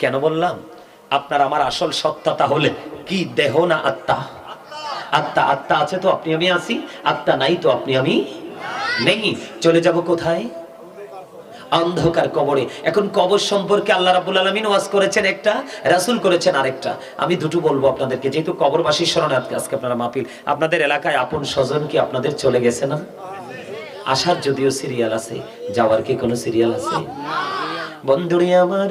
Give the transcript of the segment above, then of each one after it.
কেন বললাম? আপনার আমার আসল সত্তা তাহলে কি? দেহ না আত্মা? আত্মা আত্মা আছে তো আপনি আমি আছি, আত্মা নাই তো আপনি আমি নেই। চলে যাব কোথায়? অন্ধকার কবরে। এখন কবর সম্পর্কে আল্লাহ রাবুল আলমিন ওয়াজ করেছেন একটা, রাসুল করেছেন আরেকটা। আমি দুটো বলব আপনাদেরকে, যেহেতু কবরবাসীর স্মরণে আজকে আপনারা মাহফিল। আপনাদের এলাকায় আপন স্বজন কি আপনাদের চলে গেছে না? আসার যদিও সিরিয়াল আছে, যাওয়ার কি কোনো সিরিয়াল আছে? বন্ধুরে আমার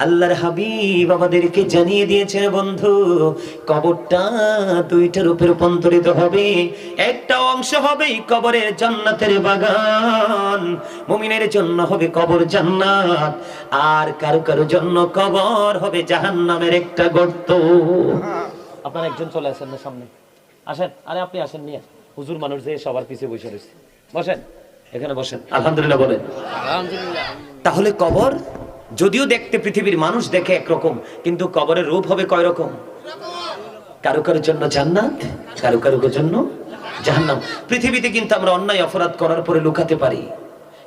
আল্লাহর হাবিব আমাদেরকে জানিয়ে দিয়েছেন বন্ধু কবরটা দুইটা রূপে রূপান্তরিত হবে। একটা অংশ হবে কবরের জান্নাতের বাগান। মুমিনের জন্য হবে কবর জান্নাত। আর কারও কারও জন্য কবর হবে জাহান্নামের একটা গর্ত। আপনার একজন চলে আসেন না সামনে। আসেন আরে আপনি আসেন নিয়ে হুজুর মানুষ যে সবার পিছে বসে রয়েছে। বসেন এখানে বসেন। আলহামদুলিল্লাহ বলেন। আলহামদুলিল্লাহ। তাহলে কবর যদিও দেখতে পৃথিবীর মানুষ দেখে একরকম, কিন্তু কবরের রূপ হবে কয় রকম কারও কারোর জন্য জান্নাত, কারও কারোর জন্য জাহান্নাম। পৃথিবীতে কিন্তু আমরা অন্যায় অপরাধ করার পরে লুকাতে পারি।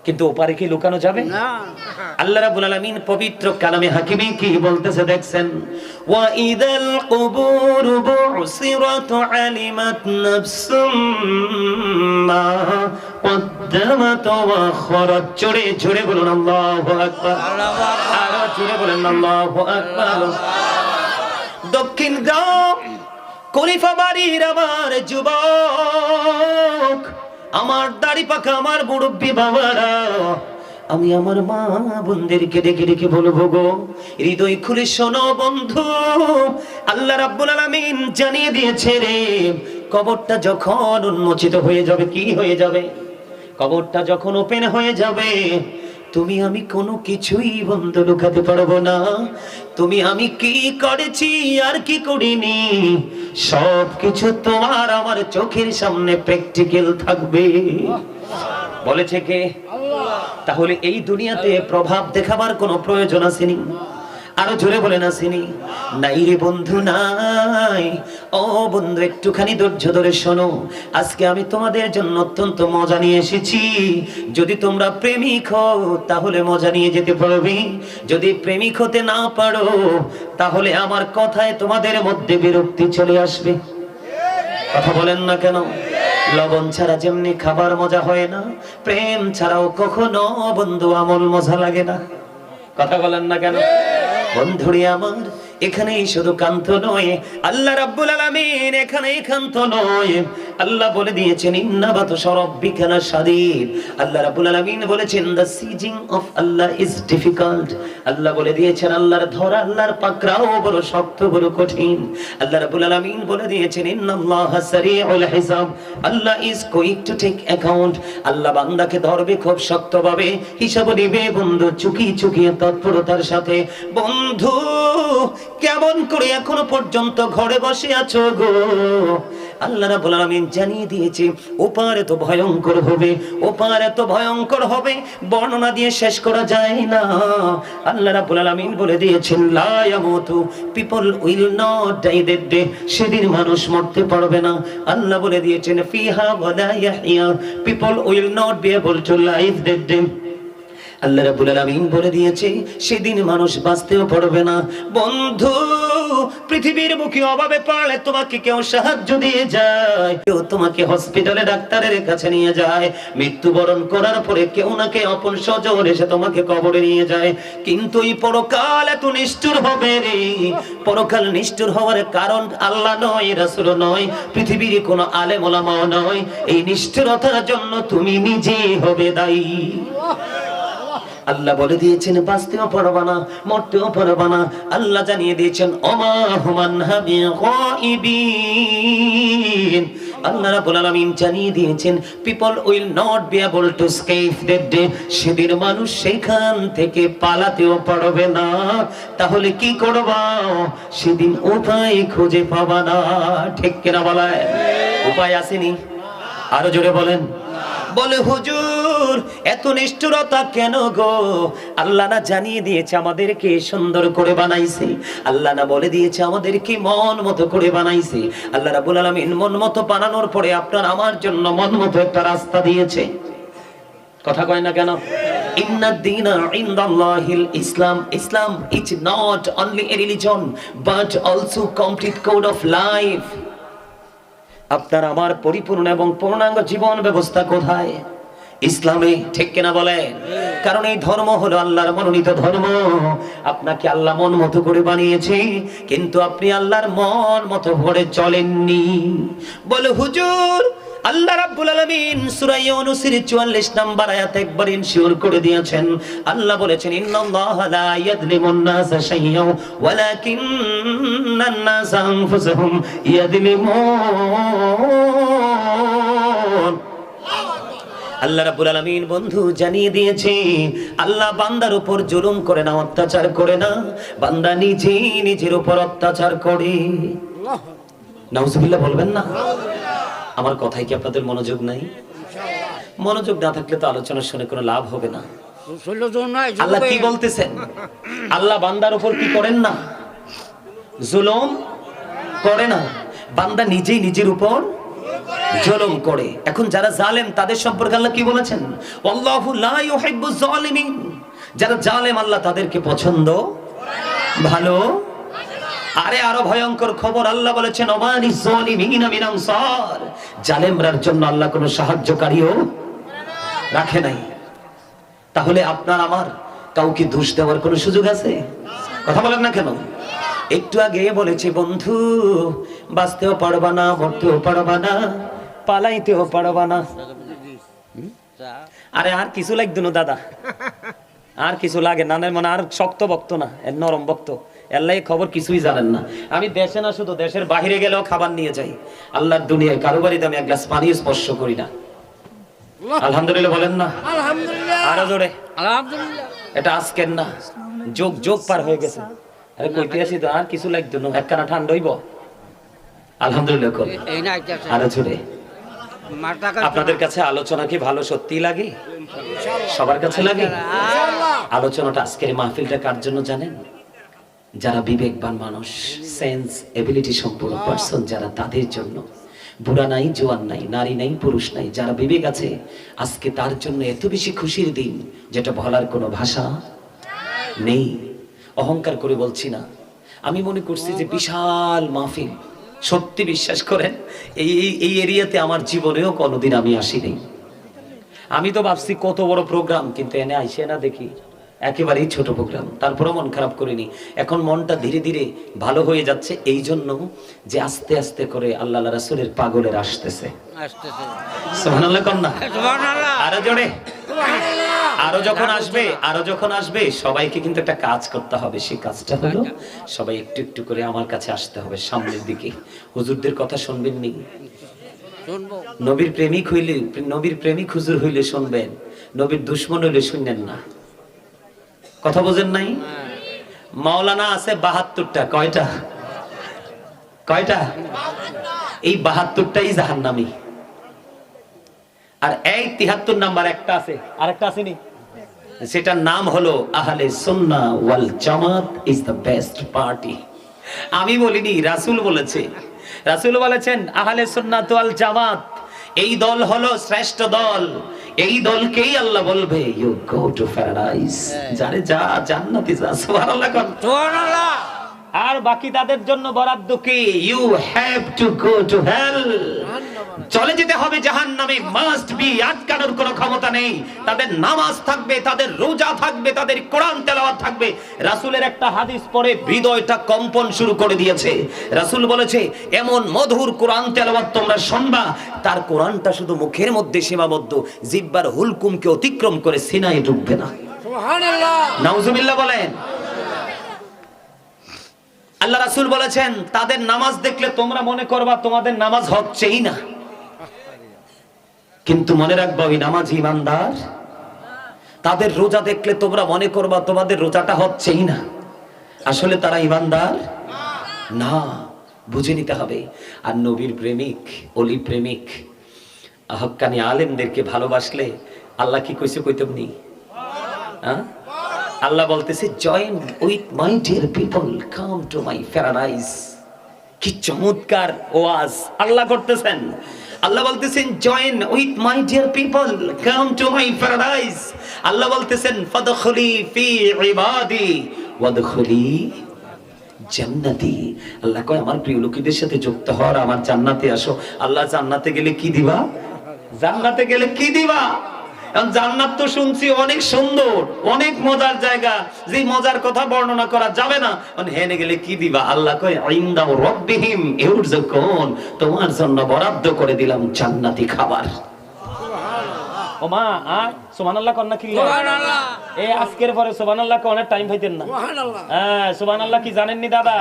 কিন্তু ওপারে কি লুকানো যাবে? আল্লাহ রাব্বুল আলামিন পবিত্র কালামে হাকিমে কি বলতেছে দেখছেন? ওয়া ইদাল কুবুর বুসিরাত আলিমাত নাফসুম মা কদ্দামাত ওয়া জোরে জোরে বলুন আল্লাহু আকবার। আরও জোরে বলেন আল্লাহু আকবার। দক্ষিণ গ্রাম কলিফা বাড়ির আমার যুবক আমার দাড়ি পাকা আমার মুরব্বী বাবারা, আমি আমার মা বোনদেরকে ডেকে ডেকে বলব গো, হৃদয় খুলে শোনো বন্ধু, আল্লাহ রাব্বুল আলামিন জানিয়ে দিয়েছে রে, কবরটা যখন উন্মোচিত হয়ে যাবে, কি হয়ে যাবে? কবরটা যখন ওপেন হয়ে যাবে তুমি আমি কোনো কিছুই বন্ধ লুকাতে পারব না। তুমি আমি কি করেছি আর কি করিনি? সব কিছু তোমার আমার চোখের সামনে প্র্যাকটিক্যাল থাকবে। বলেছে কে? তাহলে এই দুনিয়াতে প্রভাব দেখাবার কোনো প্রয়োজন আসেনি। আরও জোরে বলে না আসেনি। নাই রে বন্ধু, নাই। ও বন্ধু, একটুখানি ধৈর্য ধরে শোনো। আজকে আমি তোমাদের জন্য অত্যন্ত মজা নিয়ে এসেছি। যদি তোমরা প্রেমিক হও, তাহলে মজা নিয়ে যেতে পারবে। যদি প্রেমিক হতে না পারো, তাহলে আমার কথায় তোমাদের মধ্যে বিরক্তি চলে আসবে। কথা বলেন না কেন? লবণ ছাড়া যেমনি খাবার মজা হয় না, প্রেম ছাড়াও কখনো বন্ধু আমল মজা লাগে না। কথা বলেন না কেন? বন্ধুরে আমার এখানেই শুধু কান্ত নয়, আল্লাহ রাব্বুল আলামিন এখানে কান্ত নয়। আল্লাহ বলে দিয়েছেন ইন্নাবাতু সরাব্বিকানা শাদীদ। আল্লাহ রাব্বুল আলামিন বলেছেন the seizing of Allah is difficult আল্লাহ বলে দিয়েছেন, আল্লাহর ধরা, আল্লাহর পাকড়াও বড় শক্ত, বড় কঠিন। আল্লাহ রাব্বুল আলামিন বলে দিয়েছেন, ইন্নাল্লাহা সারিউল হিসাব। Allah is quick to take account আল্লাহ বান্দাকে ধরবে খুব শক্তভাবে। হিসাব নিবে বন্ধু, চুকি চুকিয়ে তৎপরতার সাথে। বন্ধু কেমন করে এখনও পর্যন্ত ঘরে বসে আছো গো? আল্লাহ রাব্বুল আলামিন জানিয়ে দিয়েছে ওপার এত ভয়ঙ্কর হবে ওপার এত ভয়ঙ্কর হবে, বর্ণনা দিয়ে শেষ করা যায় না। আল্লাহ রাব্বুল আলামিন বলে দিয়েছেন, লা ইয়ামুতু, people will not die that day, সেদিন মানুষ মরতে পারবে না। আল্লাহ বলে দিয়েছেন, ফিহা ওয়ালা ইয়াহইয়া, people will not be able to live that day. আল্লাহ রাব্বুল আলামিন বলে দিয়েছে, সেদিন মানুষ বাঁচতেও পারবে না। বন্ধু, পৃথিবীর বুকে অভাবে পড়লে তোমাকে কেউ সাহায্য দিয়ে যায়। কেউ তোমাকে হসপিটালে ডাক্তারের কাছে নিয়ে যায়। মৃত্যুবরণ করার পরে কেউ না কে অপন স্বজন এসে তোমাকে কবরে নিয়ে যায়। কিন্তু এই পরকাল এত নিষ্ঠুর হবে রে। পরকাল নিষ্ঠুর হওয়ার কারণ আল্লাহ নয়, রাসূল নয়, পৃথিবীর কোনো আলেম ওলামাও নয়। এই নিষ্ঠুরতার জন্য তুমি নিজে হবে দায়ী। আল্লাহ বলে দিয়েছেন, বাঁচতেও পারবা না, মরতেও পারবা না। আল্লাহ জানিয়ে দিয়েছেন তাহলে কি করবা? সেদিন উপায় খুঁজে পাবা না। ঠিক কিনা বলায় উপায় আসেনি? আরও জোরে বলেন। বলে, হুজুর এত নিষ্ঠুরতা কেন গো? আল্লাহ না জানিয়ে দিয়েছে আমাদেরকে সুন্দর করে বানাইছে। আল্লাহ না বলে দিয়েছে আমাদেরকে মন মতো করে বানাইছে। আল্লাহ রাব্বুল আলামিন মন মতো বানানোর পরে আপনার আমার জন্য মন মতো একটা রাস্তা দিয়েছে। কথা কয় না কেন? আপনার আমার পরিপূর্ণ এবং পূর্ণাঙ্গ জীবন ব্যবস্থা কোথায়? ইসলামে। ঠিক কিনা বলেন? কারণ এই ধর্ম হলো আল্লাহর মনোনীত ধর্ম। আপনাকে আল্লাহ মন মতো করে বানিয়েছে, কিন্তু আপনি আল্লাহর মন মতো করে চলেননি। বলে, হুজুর, আল্লাহ রাব্বুল আলামিন সূরা ইউনূসের 44 নাম্বার আয়াত একবার ইনশিওর করে দিয়েছেন। আল্লাহ বলেছেন, ইন্নাল্লাহা লা ইয়াযলিমুন নাসা শাইয়্যান ওয়ালাকিন্নান নাসা আনফুসাহুম ইয়াযলিমুন আল্লাহ রাব্বুল আলামিন বন্ধু জানিয়ে দিয়েছে আল্লাহ বান্দার উপর জুলুম করে না অত্যাচার করে না। বান্দা নিজেই নিজের উপর অত্যাচার করে। নাউজুবিল্লাহ বলবেন না? আমার কথায় কি আপনাদের মনোযোগ নাই? মনোযোগ না থাকলে তো আলোচনা শুনে কোনো লাভ হবে না। আল্লাহ কি বলতেছেন? আল্লাহ বান্দার উপর কি করেন না? জুলুম করে না। বান্দা নিজেই নিজের উপর জুলুম করে। এখন যারা জালেম, তাদের সম্পর্কে আল্লাহ কি বলেছেন? জালিমিন। যারা জালেম, আল্লাহ তাদেরকে পছন্দ ভালো। আরে আরও ভয়ঙ্কর খবর, আল্লাহ বলেছেন অমানি জালিমিনা মিন আনসার। জালেমরার জন্য আল্লাহ কোনো সাহায্যকারীও রাখে নাই। তাহলে আপনার, আমার কাউকে দোষ দেওয়ার কোনো সুযোগ আছে? কথা বলেন না কেন? একটু আগে বলেছি বন্ধু বাঁচতেও পারবা না মরতেও পারবা না পালাইতেও পারবা না। আরে আর কিছু লাগতো না দাদা। আর কিছু লাগে না না, মানে আর শক্ত বক্ত না এর নরম বক্ত আল্লাহ খবর কিছুই জানেন না। আমি দেশে না শুধু দেশের বাইরে গেলেও খাবার নিয়ে যাই। আল্লাহর দুনিয়ায় কারও বাড়িতে আমি এক গ্লাস পানি স্পর্শ করি না। আলহামদুলিল্লাহ বলেন না। আলহামদুলিল্লাহ। আরও জোরে। আলহামদুলিল্লাহ। এটা আজকের না যোগ যোগ পার হয়ে গেছে। আরে কইতে আসি তো আর কিছু লাগতো না? একখানা ঠান্ডা হইব? আলহামদুলিল্লাহ কর আরও জোরে আপনাদের কাছে আলোচনা কি ভালো সত্যি লাগে? সবার কাছে লাগে? আলোচনাটা আজকের মাহফিলটা কার জন্য জানেন? যারা বিবেকবান মানুষ সেন্স এবিলিটি সম্পূর্ণ পার্সন যারা তাদের জন্য বুড়া নাই জোয়ান নাই নারী নাই পুরুষ নাই যারা বিবেক আছে আজকে তার জন্য এত বেশি খুশির দিন যেটা বলার কোনো ভাষা নেই। অহংকার করে বলছি না। আমি মনে করছি যে বিশাল মাহফিল। সত্যি বিশ্বাস করেন এই এই- এরিয়াতে আমার জীবনেও কোনোদিন আমি আসিনি। আমি তো ভাবছি কত বড় প্রোগ্রাম কিন্তু এনে আইসে না দেখি। একেবারেই ছোট প্রোগ্রাম তারপরেও মন খারাপ করিনি। এখন মনটা ধীরে ধীরে ভালো হয়ে যাচ্ছে। এই জন্য যে আস্তে আস্তে করে আল্লাহ রাসুলের পাগলের আসতেছে। সুবহানাল্লাহ কন্যা। আরও জোরে। আরও যখন আসবে আরও যখন আসবে সবাইকে কিন্তু একটা কাজ করতে হবে। সেই কাজটা হলো সবাই একটু একটু করে আমার কাছে আসতে হবে সামনের দিকে। হুজুরদের কথা শুনবেন নি? নবীর প্রেমিক হইলে নবীর প্রেমিক হুজুর হইলে শুনবেন নবীর দুশ্মন হইলে শুনবেন না। কথা বোঝেন নাই? মাওলানা আছে বাহাত্তরটা কয়টা? কয়টা? এই বাহাত্তরটাই জাহান্নামী। আর এই তিহাত্তর নাম্বার একটা আছে আরেকটা আসেনি? সেটার নাম হলো আহলে সুন্না ওয়াল জামাত ইজ দ্য বেস্ট পার্টি আমি বলিনি রাসূল বলেছে। রাসূল বলেছেন আহলে সুন্নাত ওয়াল জামাত এই দল হলো শ্রেষ্ঠ দল। এই দলকেই আল্লাহ বলবে ইউ গো টু প্যারাডাইস যারে যা জান্নাতে যা সুবহানাল্লাহ কোন আর বাকি তাদের জন্য বরাদ্দ কি? You have to go to hell চলে যেতে হবে জাহান নামে মাস্ট বি আটকানোর কোনো ক্ষমতা নেই। তাদের নামাজ থাকবে তাদের রোজা থাকবে তাদের কোরআন তেলাওয়াত থাকবে। রাসূলের একটা হাদিস পরে হৃদয়টা কম্পন শুরু করে দিয়েছে। রাসূল বলেছে এমন মধুর কোরআন তেলাওয়াত তোমরা শুনবা তার কোরআনটা শুধু মুখের মধ্যে সীমাবদ্ধ। জিব্বার হুলকুমকে অতিক্রম করে সিনায় ঢুকবে না। সুবহানাল্লাহ। নাউজুবিল্লাহ বলেন। আল্লাহ রাসুল বলেছেন, তাদের নামাজ দেখলে তোমরা মনে করবা তোমাদের নামাজ হচ্ছেই না। কিন্তু মনে রাখবা ওই নামাজ ইমানদার। তাদের রোজা দেখলে তোমরা মনে করবা তোমাদের রোজাটা হচ্ছেই না। আসলে তারা ইমানদার? না, বুঝে নিতে হবে। আর নবীর প্রেমিক অলি প্রেমিক আহকানি আলেমদেরকে ভালোবাসলে আল্লাহ কি কইছে কইতাম নি হ্যাঁ? আল্লাহ বলতেছে join with my dear people come to my paradise কি চমৎকার ওয়াজ, আল্লাহ করতেছেন। আল্লাহ বলতেছেন join with my dear people come to my paradise আল্লাহ বলতেছেন ফাদখুলি ফি ইবাদি ওয়াদখুলি জান্নাতি আল্লাহ কয়, আমার প্রিয় লোকেদের সাথে যুক্ত হওয়ার আমার জান্নাতে আসো। আল্লাহ জান্নাতে গেলে কি দিবা? জান্নাতে গেলে কি দিবা? কারণ জান্নাত তো শুনছি অনেক সুন্দর অনেক মজার জায়গা। যে মজার কথা বর্ণনা করা যাবে না। মানে হেনে গেলে কি দিবা? আল্লাহ কয় রব্বিহিম তোমার জন্য বরাদ্দ করে দিলাম জান্নাতি খাবার। ওমা আ সুবহানাল্লাহ কন্না কি? সুবহানাল্লাহ। এ আজকের পরে সুবহানাল্লাহ কে অনেক টাইম পাইতেন না। সুবহানাল্লাহ। হ্যাঁ সুবহানাল্লাহ কি জানেন নি দাদা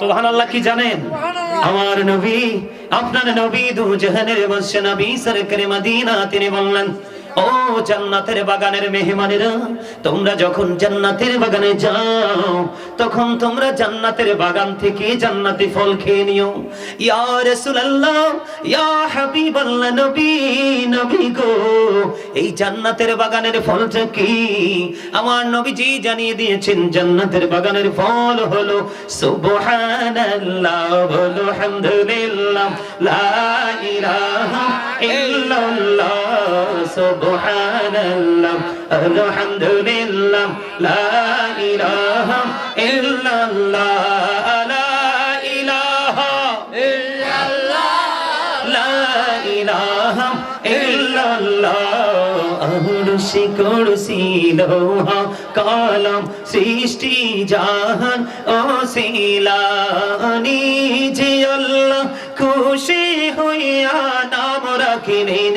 সুবহানাল্লাহ। কি জানেন? আমার নবী আপনার নবী দু জাহানের নবী সরকারে মদিনা তিনি বললেন ও জান্নাতের বাগানের মেহমানেরা, তোমরা যখন জান্নাতের বাগানে যাও, তখন তোমরা জান্নাতের বাগান থেকে জান্নাতি ফল খেয়ে নিও। ইয়া রাসূলুল্লাহ, ইয়া হাবিবাল্লাহ নবী নবী গো, এই জান্নাতের বাগানের কি? আমার নবীজি জানিয়ে দিয়েছেন, জান্নাতের বাগানের ফল হলো সুবহানাল্লাহ, বলো হামদুলিল্লাহ, লা ইলাহা ইল্লাল্লাহ, সুবহানাল্লাহ। আলহামদুলিল্লাহ, লা ইলাহা ইল্লাল্লাহ কুরসি লোহা কালাম সৃষ্টি জাহান যে আল্লাহ, খুশি হইয়া নাম রাখিলেন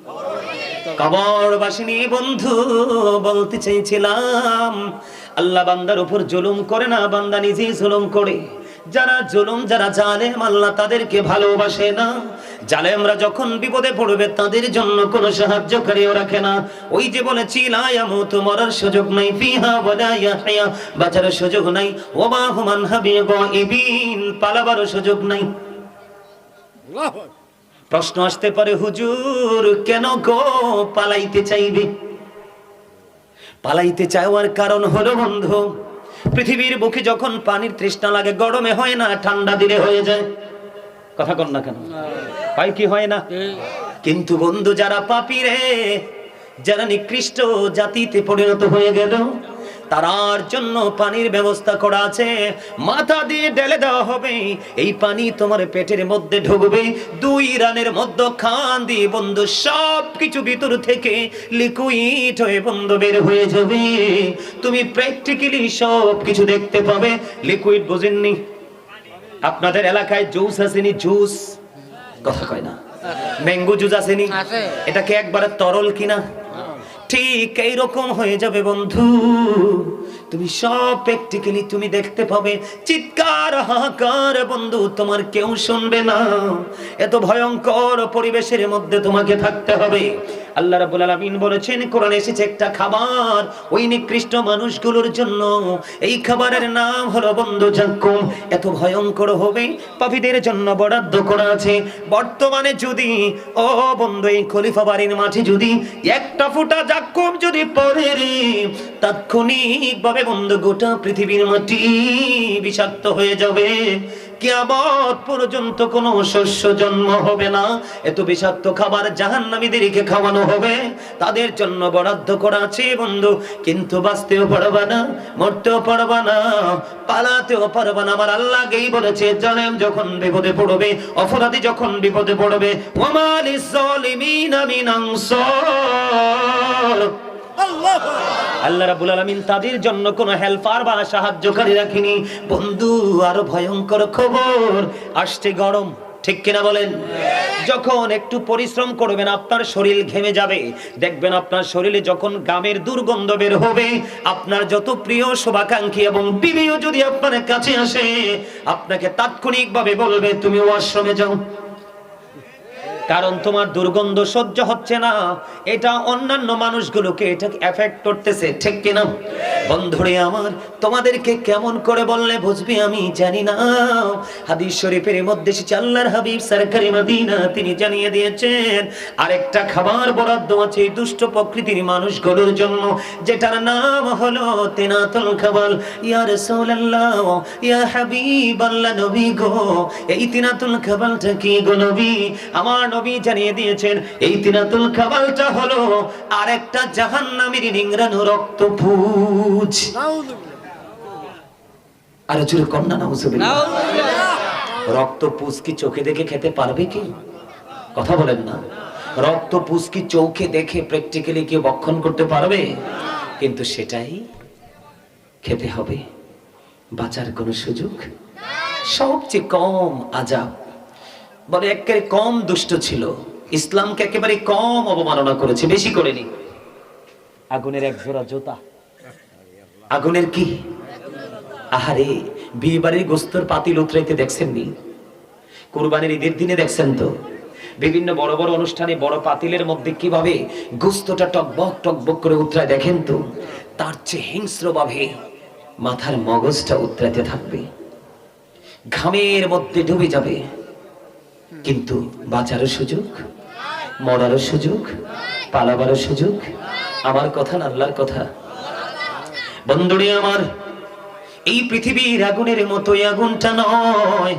কবরবাসিনী বন্ধু, বলতে চাইছিলাম আল্লাহ বান্দার উপর জুলুম করে না, বান্দা নিজেই জুলুম করে। যারা জুলুম, যারা জালেম, আল্লাহ তাদেরকে ভালোবাসে না। জালেমরা যখন বিপদে পড়বে, তাদের জন্য কোনো সাহায্যকারীও রাখে না। ওই যে বলেছি, লা ইয়ামুতু মরার সুযোগ নাই, ফিহা ওয়ালা ইয়াহইয়া বাঁচার সুযোগ নাই। ওমা হুমান হাবি গাইবিন পালাবারও সুযোগ নাই। আল্লাহু আকবার। প্রশ্ন আসতে পারে, হুজুর, কেন গো পালাইতে চাইবে? পালাইতে চাওয়ার কারণ হলো, বন্ধু, পৃথিবীর বুকে যখন পানির তৃষ্ণা লাগে, গরমে হয় না, ঠান্ডা দিলে হয়ে যায়। কথা কন না কেন? হয় কি হয় না? কিন্তু বন্ধু, যারা পাপি রে যারা নিকৃষ্ট জাতিতে পরিণত হয়ে গেল তারার জন্য পানির ব্যবস্থা করা আছে। মাথা দিয়ে ঢেলে দেওয়া হবে। এই পানি তোমার পেটের মধ্যে ঢুকবে। দুই রানের মধ্যে খান দিয়ে বন্ধু সব কিছু ভিতর থেকে লিকুইড হয়ে বন্ধু বের হয়ে যাবে। তুমি প্র্যাকটিক্যালি সব কিছু দেখতে পাবে। লিকুইড বোঝেননি? আপনাদের এলাকায় জুস আসেনি? জুস কথা কয় না। ম্যাঙ্গো জুস আসেনি। এটা কি একবারে তরল কিনা? ঠিক এইরকম হয়ে যাবে, বন্ধু। তুমি সব প্র্যাকটিক্যালি তুমি দেখতে পাবে। চিৎকার, হাহাকার, বন্ধু, তোমার কেউ শুনবে না। এত ভয়ঙ্কর পরিবেশের মধ্যে তোমাকে থাকতে হবে। আল্লাহ রাব্বুল আলামিন বলেছেন, কোরআনে এসেছে একটা খাবার। ওই নিকৃষ্ট মানুষগুলোর জন্য এই খাবারের নাম হলো বন্ধু জাক্কুম এত ভয়ঙ্কর হবে, পাপীদের জন্য বরাদ্দ করা আছে। বর্তমানে যদি, ও বন্ধু, এই খলিফা বাড়ির মাঠে যদি একটা ফুটা জাক্কুম যদি পড়ে রে তাৎক্ষণিক ভাবে বন্ধু, গোটা পৃথিবীর মাটি বিষাক্ত হয়ে যাবে। কিয়ামত পর্যন্ত কোনো শস্য জন্ম হবে না। এত বিষাক্ত খাবার জাহান্নামীদেরকে খাওয়ানো হবে। তাদের জন্য বরাদ্দ করা আছে বন্ধু, কিন্তু বাঁচতেও পারবা না, মরতেও পারবা না, পালাতেও পারবা না। আমার আল্লাহকেই বলেছে জানেন যখন বিপদে পড়বে, অপরাধী যখন বিপদে পড়বে ওমালিস জালিমিনা মিন। আল্লাহ রাব্বুল আলামিন তাদের জন্য কোনো হেল্পার বা সাহায্যকারী রাখিনি। বন্ধু, আরও ভয়ঙ্কর খবর। আসছে গরম, ঠিক কিনা বলেন? যখন একটু পরিশ্রম করবেন, আপনার শরীর ঘেমে যাবে। দেখবেন আপনার শরীরে যখন গামের দুর্গন্ধ বের হবে, আপনার যত প্রিয় শুভাকাঙ্ক্ষী এবং বিবিও যদি আপনার কাছে আসে, আপনাকে তাৎক্ষণিকভাবে বলবে, তুমি ওয়াশরুমে যাও। কারণ তোমার দুর্গন্ধ সহ্য হচ্ছে না। এটা অন্যান্য মানুষগুলোকে এটা এফেক্ট করতেছে, ঠিক কিনা? বন্ধুরে আমার, তোমাদেরকে কেমন করে বললে বুঝবি আমি জানি না। হাদিস শরীফের মধ্যে এসেছে, আল্লাহর হাবিব সরকারি মদিনা, তিনি জানিয়ে দিয়েছেন, আরেকটা খাবার বরাদ্দ আছে দুষ্ট প্রকৃতির মানুষগুলোর জন্য, যেটার নাম হলো তেনাতুল খাবাল। ইয়া রাসূলুল্লাহ, ইয়া হাবিবাল্লাহ নবী গো, এই তিনাতুল খাবালটা কি গো নবী? আমার নবী জানিয়ে দিয়েছেন, এই তিনাতুল খাবালটা হলো আরেকটা জাহান্নামের নিংরানো রক্ত পুজ আর জোরে কন্যা নাউজুবিল্লাহ। রক্ত পুজ কি চোখে দেখে খেতে পারবে কি? কথা বলেন না। রক্ত পুজ কি চোখে দেখে প্র্যাকটিক্যালি কি বক্ষণ করতে পারবে? কিন্তু সেটাই খেতে হবে। বাঁচার কোনো সুযোগ? সবচেয়ে কম আজাব বলে একেবারে কম দুষ্ট ছিল। ইসলামকে একেবারে কম অবমাননা করেছে, বেশি করেনি। আগুনের এক জোড়া জোতা। আগুনের কি? আহারে বিয়ে বাড়ির গোস্তর পাতিল উতরাইতে দেখছেন নি কোরবানির ঈদের দিনে দেখছেন তো? বিভিন্ন বড় বড় অনুষ্ঠানে বড় পাতিলের মধ্যে কীভাবে গোস্তটা টকবক টকবক করে উতরায় দেখেন তো? তার চেয়ে হিংস্র ভাবে মাথার মগজটা উতরাইতে থাকবে। ঘামের মধ্যে ডুবে যাবে। কিন্তু বাঁচারও সুযোগ, মরারও সুযোগ, পালাবারও সুযোগ, আমার কথা না আল্লাহর কথা। বন্ধুরে আমার, এই পৃথিবীর আগুনের মতো আগুনটা নয়।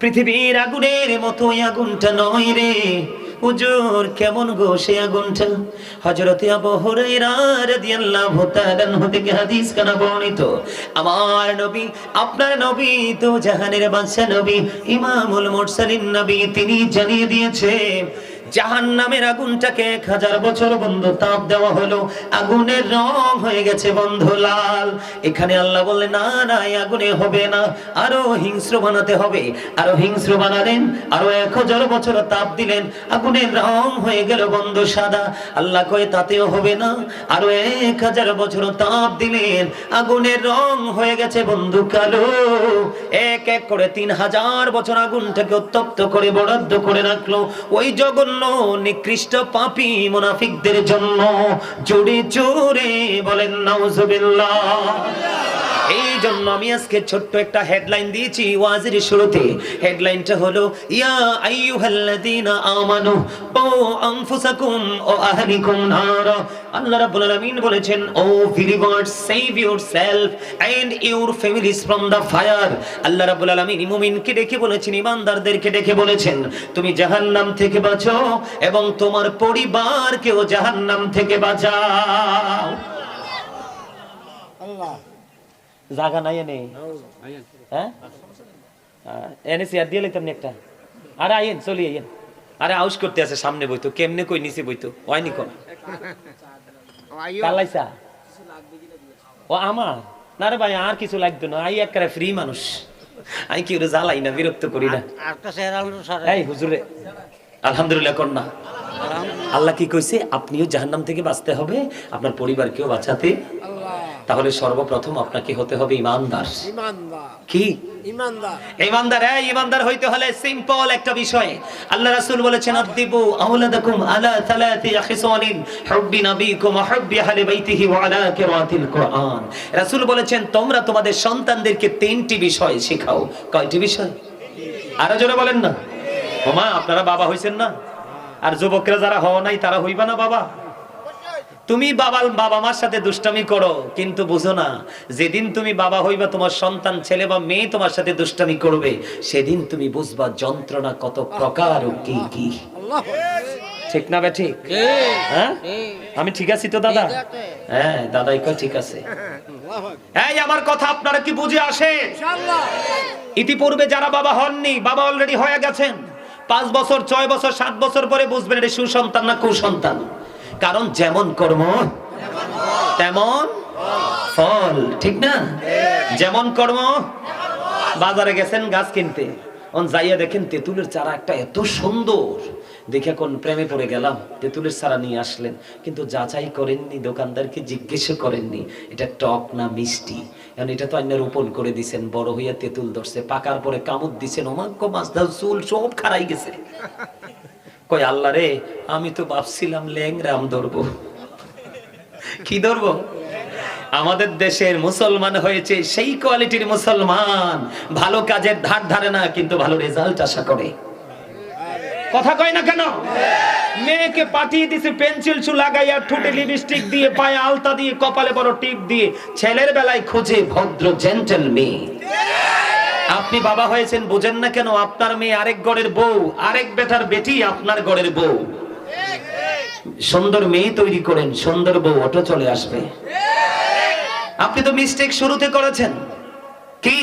পৃথিবীর আগুনের মতো আগুনটা নয় রে। হুজুর কেমন গো সে আগুনটা? হযরতে আবু হুরায়রা রাদিয়াল্লাহু তাআলা থেকে হাদিস কানা বর্ণিত, আমার নবী, আপনার নবী তো জাহানের বাদশা নবী, ইমামুল মুরসালিন নবী, তিনি জানিয়ে দিয়েছে জাহান নামের আগুনটাকে এক হাজার বছর বন্ধ তাপ দেওয়া হলো। আগুনের রং হয়ে গেছে বন্ধ লাল। এখানে আল্লাহ বললেন, না না আগুনে হবে না। আরও হিংস্র বানাতে হবে। আরও হিংস্র বানালেন, আরও এক হাজার বছর তাপ দিলেন। আগুনের রং হয়ে গেল বন্ধ সাদা। আল্লাহ কয়ে, তাতেও হবে না। আরও এক হাজার বছর তাপ দিলেন। আগুনের রং হয়ে গেছে বন্ধু কালো। এক এক করে তিন হাজার বছর আগুনটাকে উত্তপ্ত করে, বরাদ্দ করে রাখল। ওই জঘন্য নিকৃষ্ট পাপি মুনাফিকদের জন্য জোরে জোরে বলেন নাউজুবিল্লাহ। এই জন্য আমি আজকে ছোট্ট একটা হেডলাইন দিয়েছি ওয়াজের শুরুতে। হেডলাইনটা হলো, ইয়া আইয়ুহাল্লাযীনা আমানু ও আনফুসাকুম ও আহলিকুম নারা। আল্লাহ রাব্বুল আলামিন বলেছেন, O believers save yourself and your families from the fire আল্লাহ রাব্বুল আলামিন মুমিনকে ডেকে বলেছেন, ইমানদারদেরকে ডেকে বলেছেন, তুমি জাহান্নাম থেকে বাঁচো এবং তোমার পরিবারকেও জাহান্নাম থেকে বাঁচাও। আল্লাহ। জায়গা নাই এনে। হ্যাঁ? এনে চেয়ার দিয়ে লাইতাম একটা। আরে আইয়েন চলি আইয়েন। আরে আউস করতে আছে সামনে বইতো কেমনে কই নিচে বইতো? হয়নি কোন কালাইসা ও আমার? না রে ভাই আর কিছু লাগতো না। আই একবারে ফ্রি মানুষ। আমি কি ওরে জ্বালাই না বিরক্ত করি না। এই হুজুরে আলহামদুলিল্লাহ কর না। আল্লাহ কি কইছে? আপনিও জাহান্নাম থেকে বাঁচতে হবে আপনার পরিবারকেও বাঁচাতে তাহলে সর্বপ্রথম আপনাকে হতে হবে ইমানদার। কি? ইমানদার। এই ইমানদার হইতে হলে সিম্পল একটা বিষয়। আল্লাহ রাসূল বলেছেন আদিবু আওলাদাকুম আলা খিসালিন হুব্বি নবীকুম ওয়া হুব্বি আহলি বাইতিহি ওয়া আলা কিরাতিল কুরআন। রাসূল বলেছেন তোমরা তোমাদের সন্তানদেরকে তিনটি বিষয় শেখাও। কয়টি বিষয়? আরও জোরে বলেন না। ওমা আপনারা বাবা হইছেন না? আর যুবকরা যারা হওয়া নাই তারা হইবা না বাবা? তুমি বাবা বাবা মার সাথে দুষ্টামি করো কিন্তু বুঝো না যেদিন তুমি বাবা হইবা তোমার সন্তান ছেলে বা মেয়ে তোমার সাথে দুষ্টামি করবে সেদিন তুমি বুঝবা যন্ত্রণা কত প্রকার ও কি কি। ঠিক না বে ঠিক? হ্যাঁ? আমি ঠিক আছি তো দাদা? হ্যাঁ দাদাই কয় ঠিক আছে। এই আমার কথা আপনারা কি বুঝে আসে ইনশাআল্লাহ। ইতিপূর্বে যারা বাবা হননি বাবা অলরেডি হয়ে গেছেন। পাঁচ বছর ছয় বছর সাত বছর পরে বুঝবেন এটা সুসন্তান না কুসন্তান। কারণ যেমন কর্ম, তেমন ফল, ঠিক না? যেমন কর্ম, বাজারে গেছেন গাছ কিনতে। যাইয়া দেখেন তেঁতুলের চারা একটা এত সুন্দর। দেখে কোন প্রেমে পড়ে গেলাম, তেঁতুলের চারা নিয়ে আসলেন। কিন্তু যাচাই করেননি, দোকানদারকে জিজ্ঞেস করেননি, এটা টক না মিষ্টি? এখন এটা তো অন্য রোপণ করে দিছেন, বড় হইয়া তেঁতুল ধরছে, পাকার পরে কামড় দিছেন ওমাক্য মাছ দাও চুল সব খারাই গেছে। কই আল্লাহ রে, আমি তো ভাবছিলাম ল্যাংরাম ধরবো। কি ধরবো? আমাদের দেশের মুসলমান হয়েছে সেই কোয়ালিটির মুসলমান। ভালো কাজের ধার ধারে না, কিন্তু ভালো রেজাল্ট আশা করে। কথা কয় না কেন? মেয়েকে পাঠিয়ে দিছে, পেন্সিল চু লাগাইয়া ঠোঁটে লিপস্টিক দিয়ে, পায়ে আলতা দিয়ে, কপালে বড় টিপ দিয়ে। ছেলের বেলায় খোঁজে ভদ্র জেন্টেল মেয়ে আপনি বাবা হয়েছেন, বোঝেন না কেন? আপনার মেয়ে আরেক গড়ের বউ, আরেক বেটার বেটি আপনার গড়ের বউ। সুন্দর মেয়ে তৈরি করেন, সুন্দর বউ, অটো চলে আসবে। আপনি তো মিস্টেক শুরুতে করেছেন। কি?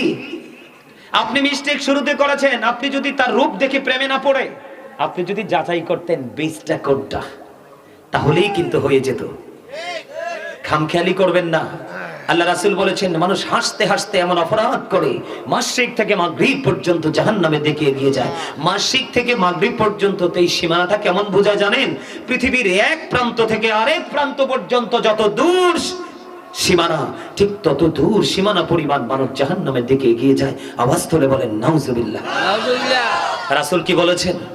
আপনি মিস্টেক শুরুতে করেছেন, আপনি যদি তার রূপ দেখে প্রেমে না পড়ে, আপনি যদি যাচাই করতেন বীজটা কোনটা, তাহলেই কিন্তু হয়ে যেত। খামখেয়ালি করবেন না। আল্লাহ রাসুল বলেছেন মানুষ হাসতে হাসতে এমন অপরাধ করে মাসিক থেকে মাগরিব পর্যন্ত জাহান নামে দেখে এগিয়ে যায়। মাসিক থেকে মাগরিব পর্যন্ত তো এই সীমানাটা কেমন বোঝা জানেন? পৃথিবীর এক প্রান্ত থেকে আরেক প্রান্ত পর্যন্ত যত দূর সীমানা ঠিক তত দূর সীমানা পরিমাণ মানুষ জাহান নামের দিকে এগিয়ে যায়। আওয়াজ তুলে বলেন নাউজুবিল্লাহ। নাউজুবিল্লাহ। রাসুল কি বলেছেন?